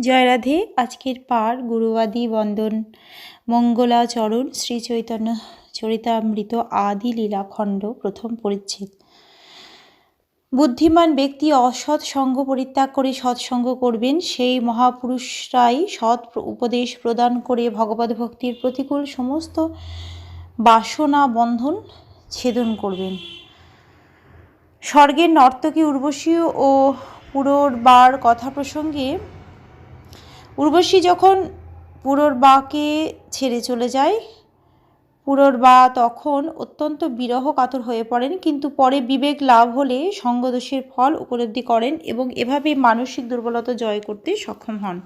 জয় রাধে। আজকের পার গুরুবাদী বন্দন। মঙ্গলাচরণ শ্রী চৈতন্য চরিতামৃত আদি লীলাখণ্ড প্রথম পরিচ্ছেদ। বুদ্ধিমান ব্যক্তি অসৎ সঙ্গ পরিত্যাগ করে সৎসঙ্গ করবেন। সেই মহাপুরুষরাই সৎ উপদেশ প্রদান করে ভগবত ভক্তির প্রতিকূল সমস্ত বাসনা বন্ধন ছেদন করবেন। স্বর্গের নর্তকী উর্বশী ও পুরোরবার কথা প্রসঙ্গে উর্বশী যখন পুরোর বাকে ছেড়ে চলে যায় পুরোরবা তখন অত্যন্ত বিরহ কাতর হয়ে পড়েন, কিন্তু পরে বিবেক লাভ হলে সঙ্গদোষের ফল উপলব্ধি করেন এবং এভাবে মানসিক দুর্বলতা জয় করতে সক্ষম হন।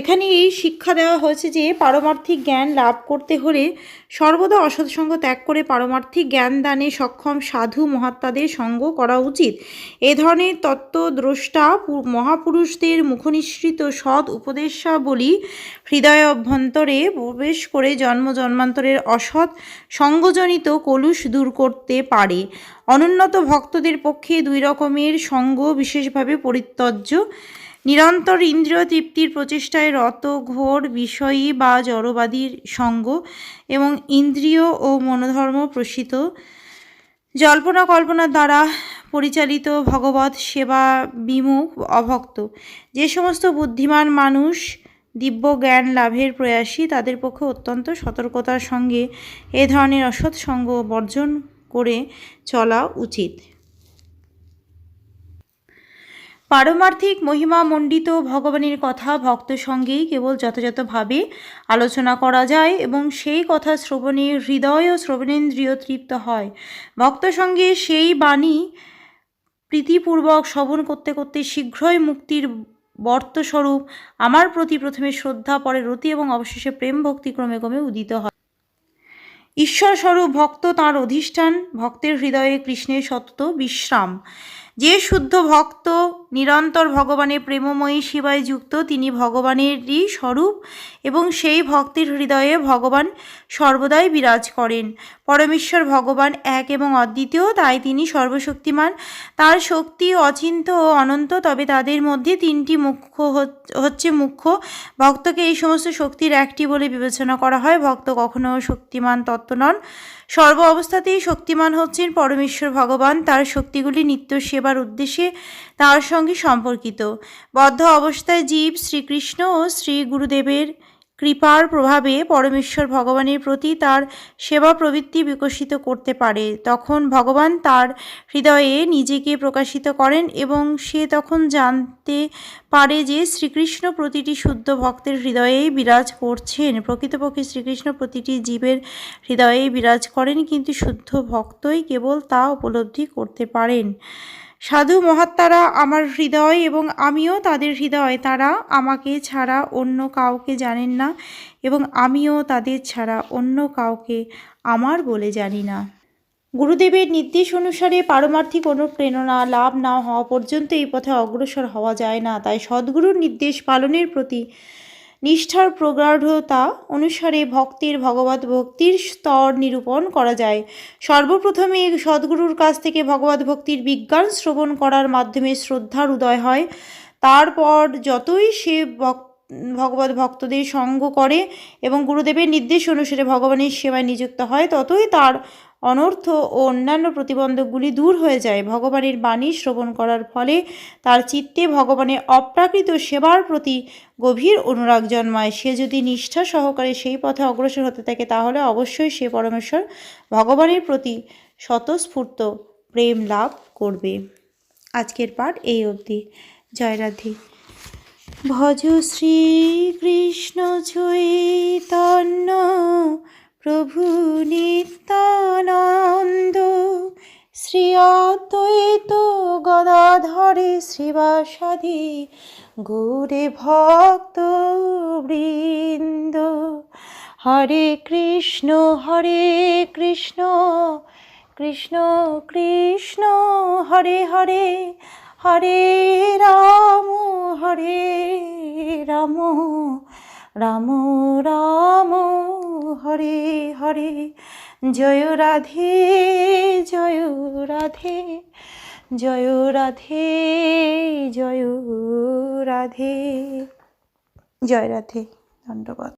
এখানে এই শিক্ষা দেওয়া হয়েছে যে, পারমার্থিক জ্ঞান লাভ করতে হলে সর্বদা অসৎসঙ্গ ত্যাগ করে পারমার্থিক জ্ঞান দানে সক্ষম সাধু মহাত্মাদের সঙ্গ করা উচিত। এ ধরনের তত্ত্বদ্রষ্টা মহাপুরুষদের মুখনিসৃত সৎ উপদেশাবলী হৃদয় অভ্যন্তরে প্রবেশ করে জন্ম জন্মান্তরের অসৎ সঙ্গজনিত কলুষ দূর করতে পারে। অনুন্নত ভক্তদের পক্ষে দুই রকমের সঙ্গ বিশেষভাবে পরিত্যজ্য। নিরন্তর ইন্দ্রিয় তৃপ্তির প্রচেষ্টায় রত, ঘোর, বিষয়ী বা জড়বাদীর সঙ্গ এবং ইন্দ্রিয় ও মনোধর্ম প্রসিত। জল্পনা কল্পনার দ্বারা পরিচালিত ভগবত সেবা বিমুখ অভক্ত। যে সমস্ত বুদ্ধিমান মানুষ দিব্য জ্ঞান লাভের প্রয়াসী তাদের পক্ষে অত্যন্ত সতর্কতার সঙ্গে এ ধরনের অসৎ সঙ্গ বর্জন করে চলা উচিত। পারমার্থিক মহিমা মণ্ডিত ভগবানের কথা ভক্ত সঙ্গেই কেবল যথাযথভাবে আলোচনা করা যায় এবং সেই কথা শ্রবণে হৃদয় ও শ্রবণেন্দ্রিয় তৃপ্ত হয়। ভক্ত সঙ্গে সেই বাণী প্রীতিপূর্বক শ্রবণ করতে করতে শীঘ্রই মুক্তির বর্তস্বরূপ আমার প্রতি প্রথমে শ্রদ্ধা, পরে রতি এবং অবশেষে প্রেম ভক্তি ক্রমে ক্রমে উদিত হয়। ঈশ্বরস্বরূপ ভক্ত তাঁর অধিষ্ঠান, ভক্তের হৃদয়ে কৃষ্ণের সত্য বিশ্রাম। যে শুদ্ধ ভক্ত নিরন্তর ভগবানের প্রেমময়ী সেবায় যুক্ত, তিনি ভগবানেরই স্বরূপ এবং সেই ভক্তির হৃদয়ে ভগবান সর্বদাই বিরাজ করেন। পরমেশ্বর ভগবান এক এবং অদ্বিতীয়, তাই তিনি সর্বশক্তিমান। তার শক্তি অচিন্ত ও অনন্ত, তবে তাদের মধ্যে তিনটি মুখ্য হচ্ছে মুখ্য। ভক্তকে এই সমস্ত শক্তির একটি বলে বিবেচনা করা হয়। ভক্ত কখনো শক্তিমান তত্ত্ব নন। সর্ব অবস্থাতেই শক্তিমান হচ্ছেন পরমেশ্বর ভগবান। তার শক্তিগুলি নিত্য সেবার উদ্দেশ্যে তার সঙ্গে সম্পর্কিত। বদ্ধ অবস্থায় জীব শ্রীকৃষ্ণ ও শ্রী গুরুদেবের কৃপার প্রভাবে পরমেশ্বর ভগবানের প্রতি তার সেবা প্রবৃত্তি বিকশিত করতে পারে। তখন ভগবান তার হৃদয়ে নিজেকে প্রকাশিত করেন এবং সে তখন জানতে পারে যে শ্রীকৃষ্ণ প্রতিটি শুদ্ধ ভক্তের হৃদয়েই বিরাজ করছেন। প্রকৃতপক্ষে শ্রীকৃষ্ণ প্রতিটি জীবের হৃদয়েই বিরাজ করেন, কিন্তু শুদ্ধ ভক্তই কেবল তা উপলব্ধি করতে পারেন। সাধু মহাত্মারা আমার হৃদয় এবং আমিও তাদের হৃদয়। তারা আমাকে ছাড়া অন্য কাউকে জানেন না এবং আমিও তাদের ছাড়া অন্য কাউকে আমার বলে জানি না। গুরুদেবের নির্দেশ অনুসারে পারমার্থিক অনুপ্রেরণা লাভ না হওয়া পর্যন্ত এই পথে অগ্রসর হওয়া যায় না। তাই সদ্গুরুর নির্দেশ পালনের প্রতি নিষ্ঠার প্রগাঢ়তা অনুসারে ভক্তির ভগবত ভক্তির স্তর নিরূপণ করা যায়। সর্বপ্রথমে সদ্গুরুর কাছ থেকে ভগবত ভক্তির বিজ্ঞান শ্রবণ করার মাধ্যমে শ্রদ্ধার উদয় হয়। তারপর যতই সে ভগবত ভক্তদের সঙ্গ করে এবং গুরুদেবের নির্দেশ অনুসারে ভগবানের সেবায় নিযুক্ত হয়, ততই তার অনর্থ ও অন্যান্য প্রতিবন্ধকগুলি দূর হয়ে যায়। ভগবানের বাণী শ্রবণ করার ফলে তার চিত্তে ভগবানের অপ্রাকৃত সেবার প্রতি গভীর অনুরাগ জন্মায়। সে যদি নিষ্ঠা সহকারে সেই পথে অগ্রসর হতে থাকে, তাহলে অবশ্যই সে পরমেশ্বর ভগবানের প্রতি স্বতঃস্ফূর্ত প্রেম লাভ করবে। আজকের পাঠ এই অবধি। জয় রাধে। ভজ শ্রীকৃষ্ণ চৈতন্য প্রভু নিত্যানন্দ, শ্রী অদ্বৈত গদাধরে শ্রীবাসাদি গুরে ভক্ত বৃন্দ হরে কৃষ্ণ হরে কৃষ্ণ কৃষ্ণ কৃষ্ণ, হরে হরে হরে রাম হরে রাম। রাম রাম, হরে হরে। জয় রাধে জয় রাধে। জয় রাধে জয় রাধে। জয় রাধে, ধন্যবাদ।